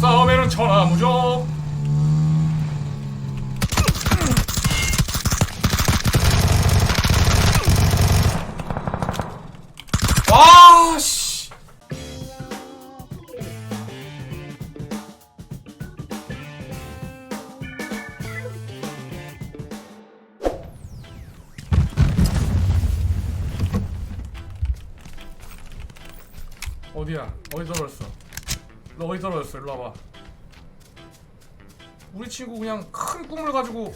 싸움에는 천하무적 와 씨. 어디야? 어디 떨어졌어? 너 어디 떨어졌어? 일로 와봐. 우리 친구 그냥 큰 꿈을 가지고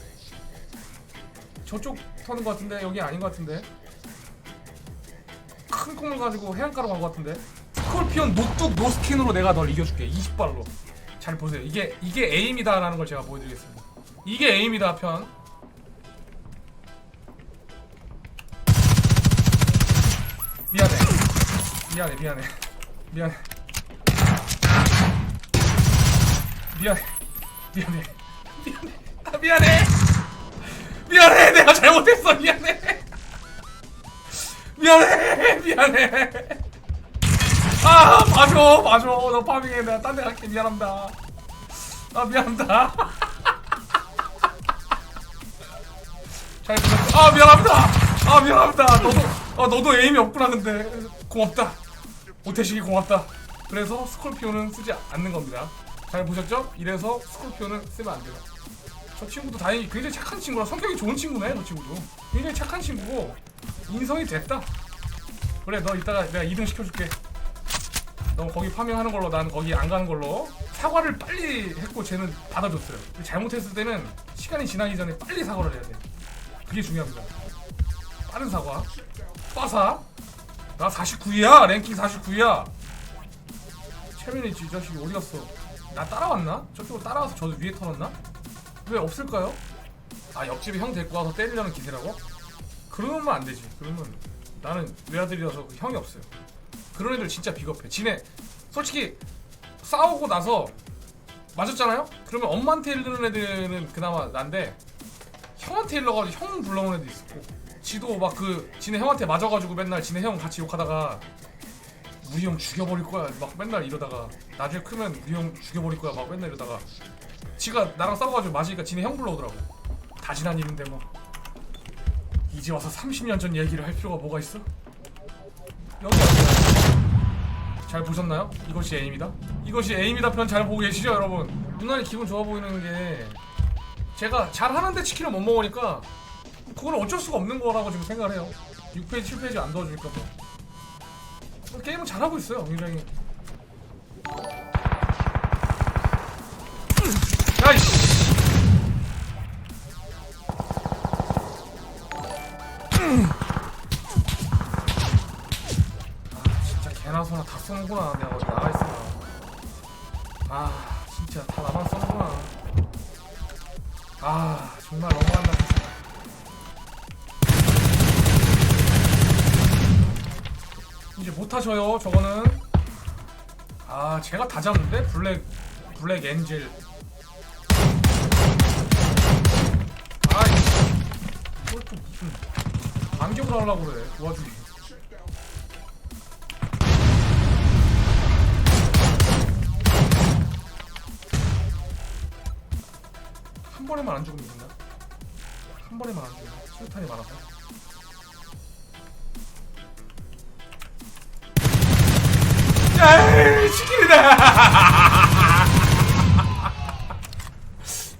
저쪽 터는 것 같은데 여기 아닌 것 같은데? 큰 꿈을 가지고 해안가로 간 것 같은데? 스콜피온 녹둑 노스킨으로 내가 널 이겨줄게. 20발로. 잘 보세요. 이게 이게 에임이다라는 걸 제가 보여드리겠습니다. 이게 에임이다 편. 미안해. 미안해 미안해. 미안해 미안해. 미안해. 미안해 아 미안해. 미안해. 내가 잘못했어. 미안해. 미안해. 미안해. 아 봐줘. 봐줘. 너 파밍해 내가 딴 데 갈게. 미안합니다. 아 미안합니다. 잘 부탁 아 미안합니다. 아 미안합니다. 너도 아 너도 에임이 없구나 근데. 고맙다. 오태식이 고맙다. 그래서 스콜피오는 쓰지 않는 겁니다 잘 보셨죠? 이래서 스콜피오는 쓰면 안 돼요. 저 친구도 다행히 굉장히 착한 친구라 성격이 좋은 친구네 저 친구도. 굉장히 착한 친구고 인성이 됐다. 그래 너 이따가 내가 2등 시켜줄게. 너 거기 파밍하는 걸로 난 거기 안 가는 걸로. 사과를 빨리 했고 쟤는 받아줬어요. 잘못했을 때는 시간이 지나기 전에 빨리 사과를 해야 돼. 그게 중요합니다. 빠른 사과. 빠사. 나 49위야. 랭킹 49위야. 최민이 이 자식이 어디 갔어 나 따라왔나? 저쪽으로 따라와서 저 위에 털었나? 왜 없을까요? 아 옆집에 형 데리고 와서 때리려는 기세라고? 그러면 안 되지 그러면 나는 외아들이라서 그 형이 없어요 그런 애들 진짜 비겁해 지네 솔직히 싸우고 나서 맞았잖아요? 그러면 엄마한테 일르는 애들은 그나마 난데 형한테 일러가지고 형 불러온 애도 있었고 지도 막 그 지네 형한테 맞아가지고 맨날 지네 형 같이 욕하다가 우리 형 죽여버릴 거야 막 맨날 이러다가 나중에 크면 우리 형 죽여버릴 거야 막 맨날 이러다가 지가 나랑 싸워가지고 맞으니까 지네 형 불러오더라고 다 지난 일인데 뭐 이제 와서 30년 전 얘기를 할 필요가 뭐가 있어? 여기 어디야? 잘 보셨나요? 이것이 에임이다? 이것이 에임이다 편 잘 보고 계시죠 여러분? 유난히 기분 좋아 보이는 게 제가 잘하는데 치킨을 못 먹으니까 그건 어쩔 수가 없는 거라고 지금 생각을 해요 6페이지 7페이지 안 도와주니까 뭐 게임은 잘하고 있어요 굉장히. 야이씨. 아 진짜 개나 소나 다 쏘는구나. 내가 어디 나가 있으면. 아 진짜 다 나만 쏘는구나. 아 정말 너무한다 못하셔요 저거는. 아 제가 다 잡는데? 블랙 블랙 엔젤. 아이 이걸 또 무슨 반격을 하려고 그래 도와주기 한 번에만 안 죽으면 된다 한 번에만 안 죽으면 수류탄이 많아서 야 치킨이다.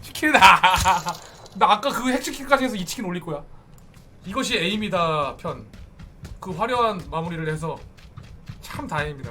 치킨이다. 나 아까 그 핵치킨까지 해서 이 치킨 올릴 거야. 이것이 에임이다 편. 그 화려한 마무리를 해서 참 다행입니다